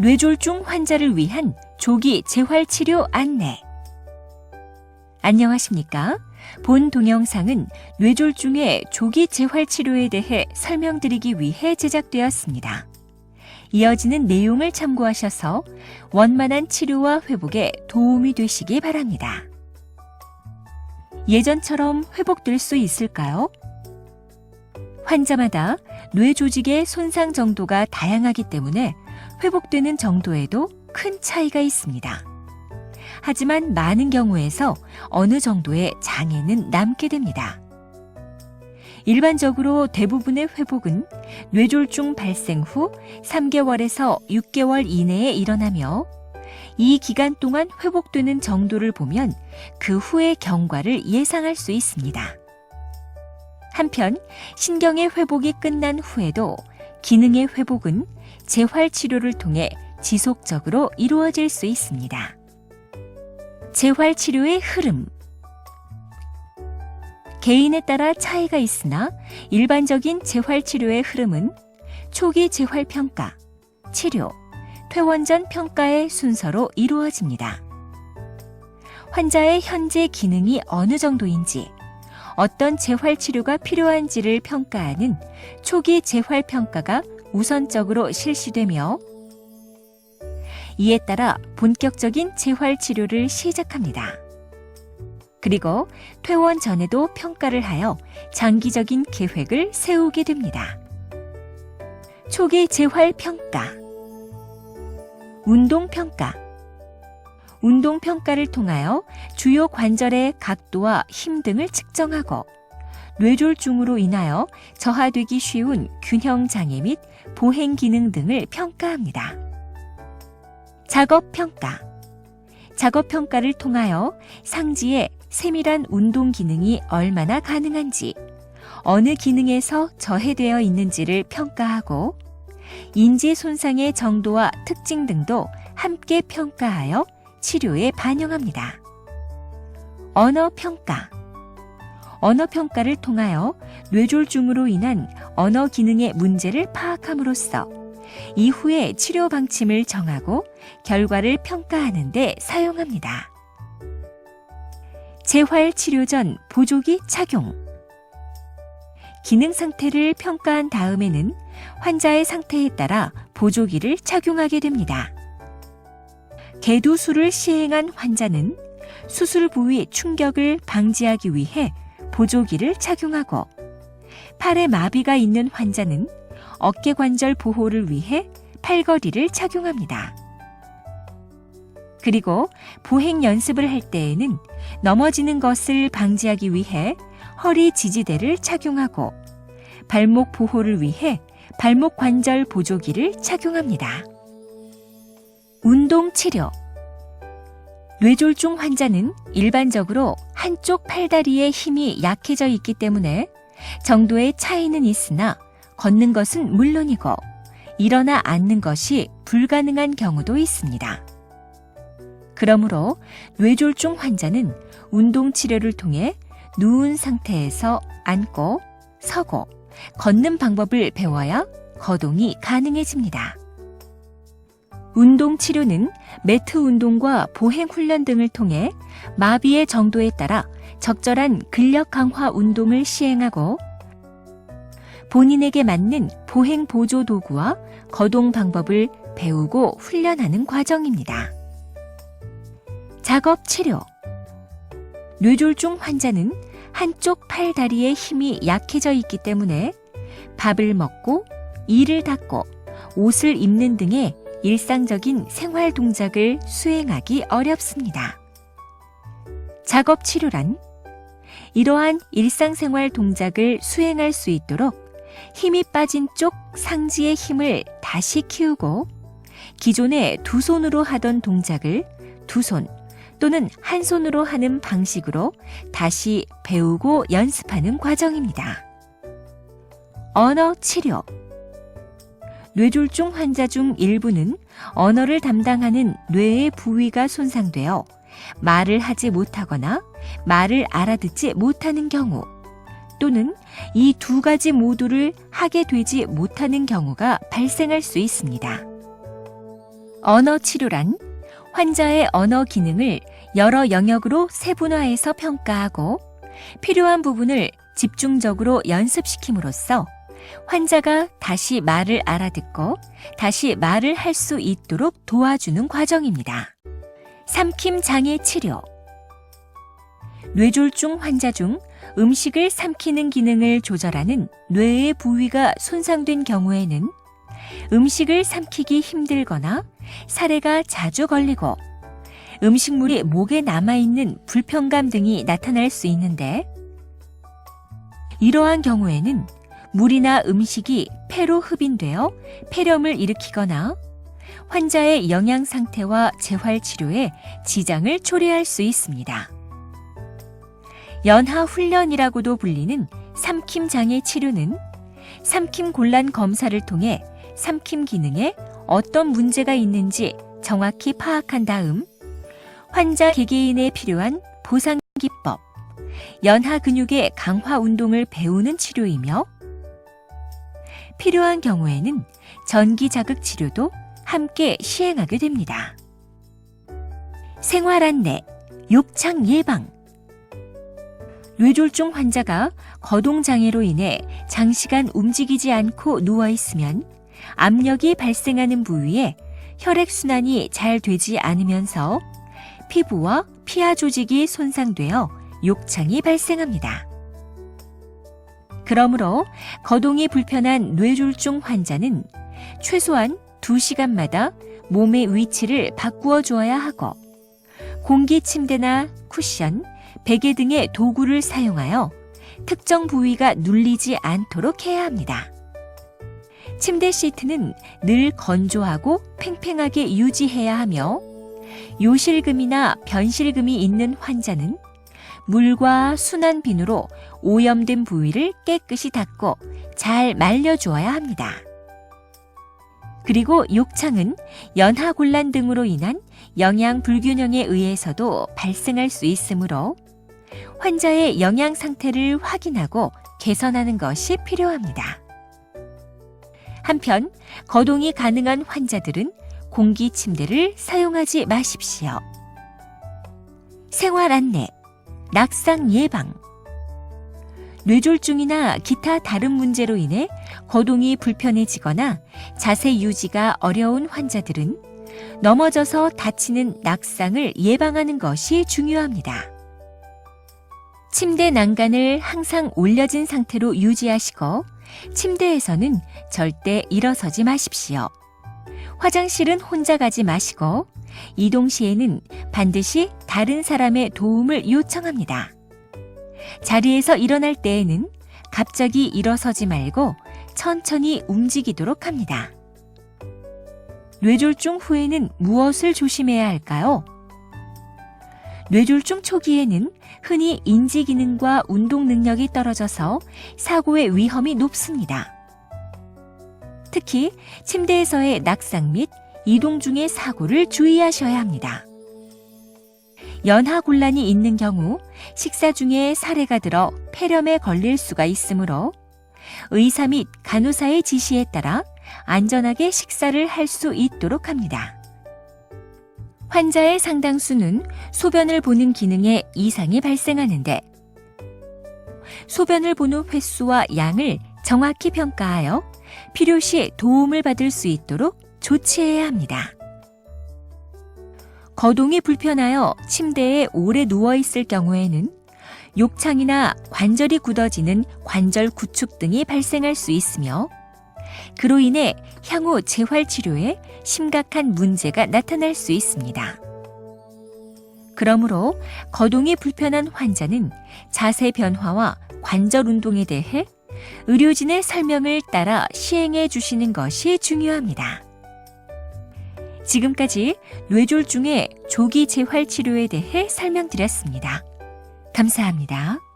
뇌졸중 환자를 위한 조기 재활치료 안내. 안녕하십니까? 본 동영상은 뇌졸중의 조기 재활치료에 대해 설명드리기 위해 제작되었습니다. 이어지는 내용을 참고하셔서 원만한 치료와 회복에 도움이 되시기 바랍니다. 예전처럼 회복될 수 있을까요? 환자마다 뇌 조직의 손상 정도가 다양하기 때문에 회복되는 정도에도 큰 차이가 있습니다. 하지만 많은 경우에서 어느 정도의 장애는 남게 됩니다. 일반적으로 대부분의 회복은 뇌졸중 발생 후 3개월에서 6개월 이내에 일어나며 이 기간 동안 회복되는 정도를 보면 그 후의 경과를 예상할 수 있습니다. 한편 신경의 회복이 끝난 후에도 기능의 회복은 재활 치료를 통해 지속적으로 이루어질 수 있습니다. 재활 치료의 흐름 개인에 따라 차이가 있으나 일반적인 재활 치료의 흐름은 초기 재활 평가, 치료, 퇴원 전 평가의 순서로 이루어집니다. 환자의 현재 기능이 어느 정도인지, 어떤 재활 치료가 필요한지를 평가하는 초기 재활 평가가 우선적으로 실시되며 이에 따라 본격적인 재활 치료를 시작합니다. 그리고 퇴원 전에도 평가를 하여 장기적인 계획을 세우게 됩니다. 초기 재활 평가 운동 평가 운동 평가를 통하여 주요 관절의 각도와 힘 등을 측정하고 뇌졸중으로 인하여 저하되기 쉬운 균형 장애 및 보행 기능 등을 평가합니다. 작업 평가 작업 평가를 통하여 상지의 세밀한 운동 기능이 얼마나 가능한지, 어느 기능에서 저해되어 있는지를 평가하고, 인지 손상의 정도와 특징 등도 함께 평가하여 치료에 반영합니다. 언어 평가. 언어 평가를 통하여 뇌졸중으로 인한 언어 기능의 문제를 파악함으로써 이후에 치료 방침을 정하고 결과를 평가하는 데 사용합니다. 재활 치료 전 보조기 착용. 기능 상태를 평가한 다음에는 환자의 상태에 따라 보조기를 착용하게 됩니다. 개두술을 시행한 환자는 수술 부위 충격을 방지하기 위해 보조기를 착용하고 팔에 마비가 있는 환자는 어깨 관절 보호를 위해 팔걸이를 착용합니다. 그리고 보행 연습을 할 때에는 넘어지는 것을 방지하기 위해 허리 지지대를 착용하고 발목 보호를 위해 발목 관절 보조기를 착용합니다. 운동 치료 뇌졸중 환자는 일반적으로 한쪽 팔다리의 힘이 약해져 있기 때문에 정도의 차이는 있으나 걷는 것은 물론이고 일어나 앉는 것이 불가능한 경우도 있습니다. 그러므로 뇌졸중 환자는 운동 치료를 통해 누운 상태에서 앉고 서고 걷는 방법을 배워야 거동이 가능해집니다. 운동 치료는 매트 운동과 보행 훈련 등을 통해 마비의 정도에 따라 적절한 근력 강화 운동을 시행하고 본인에게 맞는 보행 보조 도구와 거동 방법을 배우고 훈련하는 과정입니다. 작업 치료. 뇌졸중 환자는 한쪽 팔 다리의 힘이 약해져 있기 때문에 밥을 먹고 이를 닦고 옷을 입는 등의 일상적인 생활 동작을 수행하기 어렵습니다. 작업 치료란 이러한 일상생활 동작을 수행할 수 있도록 힘이 빠진 쪽 상지의 힘을 다시 키우고 기존에 두 손으로 하던 동작을 두 손 또는 한 손으로 하는 방식으로 다시 배우고 연습하는 과정입니다. 언어 치료 뇌졸중 환자 중 일부는 언어를 담당하는 뇌의 부위가 손상되어 말을 하지 못하거나 말을 알아듣지 못하는 경우 또는 이 두 가지 모두를 하게 되지 못하는 경우가 발생할 수 있습니다. 언어 치료란 환자의 언어 기능을 여러 영역으로 세분화해서 평가하고 필요한 부분을 집중적으로 연습시킴으로써 환자가 다시 말을 알아듣고 다시 말을 할 수 있도록 도와주는 과정입니다. 삼킴 장애 치료 뇌졸중 환자 중 음식을 삼키는 기능을 조절하는 뇌의 부위가 손상된 경우에는 음식을 삼키기 힘들거나 사례가 자주 걸리고 음식물이 목에 남아있는 불편감 등이 나타날 수 있는데 이러한 경우에는 물이나 음식이 폐로 흡인되어 폐렴을 일으키거나 환자의 영양 상태와 재활 치료에 지장을 초래할 수 있습니다. 연하 훈련이라고도 불리는 삼킴 장애 치료는 삼킴 곤란 검사를 통해 삼킴 기능에 어떤 문제가 있는지 정확히 파악한 다음 환자 개개인에 필요한 보상 기법, 연하 근육의 강화 운동을 배우는 치료이며 필요한 경우에는 전기 자극 치료도 함께 시행하게 됩니다. 생활 안내, 욕창 예방. 뇌졸중 환자가 거동 장애로 인해 장시간 움직이지 않고 누워 있으면 압력이 발생하는 부위에 혈액 순환이 잘 되지 않으면서 피부와 피하 조직이 손상되어 욕창이 발생합니다. 그러므로 거동이 불편한 뇌졸중 환자는 최소한 2시간마다 몸의 위치를 바꾸어 주어야 하고 공기 침대나 쿠션, 베개 등의 도구를 사용하여 특정 부위가 눌리지 않도록 해야 합니다. 침대 시트는 늘 건조하고 팽팽하게 유지해야 하며 요실금이나 변실금이 있는 환자는 물과 순한 비누로 오염된 부위를 깨끗이 닦고 잘 말려주어야 합니다. 그리고 욕창은 연하곤란 등으로 인한 영양 불균형에 의해서도 발생할 수 있으므로 환자의 영양 상태를 확인하고 개선하는 것이 필요합니다. 한편 거동이 가능한 환자들은 공기 침대를 사용하지 마십시오. 생활 안내, 낙상 예방. 뇌졸중이나 기타 다른 문제로 인해 거동이 불편해지거나 자세 유지가 어려운 환자들은 넘어져서 다치는 낙상을 예방하는 것이 중요합니다. 침대 난간을 항상 올려진 상태로 유지하시고 침대에서는 절대 일어서지 마십시오. 화장실은 혼자 가지 마시고 이동 시에는 반드시 다른 사람의 도움을 요청합니다. 자리에서 일어날 때에는 갑자기 일어서지 말고 천천히 움직이도록 합니다. 뇌졸중 후에는 무엇을 조심해야 할까요? 뇌졸중 초기에는 흔히 인지 기능과 운동 능력이 떨어져서 사고의 위험이 높습니다. 특히 침대에서의 낙상 및 이동 중의 사고를 주의하셔야 합니다. 연하 곤란이 있는 경우 식사 중에 사례가 들어 폐렴에 걸릴 수가 있으므로 의사 및 간호사의 지시에 따라 안전하게 식사를 할 수 있도록 합니다. 환자의 상당수는 소변을 보는 기능에 이상이 발생하는데 소변을 보는 횟수와 양을 정확히 평가하여 필요시 도움을 받을 수 있도록 조치해야 합니다. 거동이 불편하여 침대에 오래 누워 있을 경우에는 욕창이나 관절이 굳어지는 관절 구축 등이 발생할 수 있으며 그로 인해 향후 재활 치료에 심각한 문제가 나타날 수 있습니다. 그러므로 거동이 불편한 환자는 자세 변화와 관절 운동에 대해 의료진의 설명을 따라 시행해 주시는 것이 중요합니다. 지금까지 뇌졸중의 조기 재활 치료에 대해 설명드렸습니다. 감사합니다.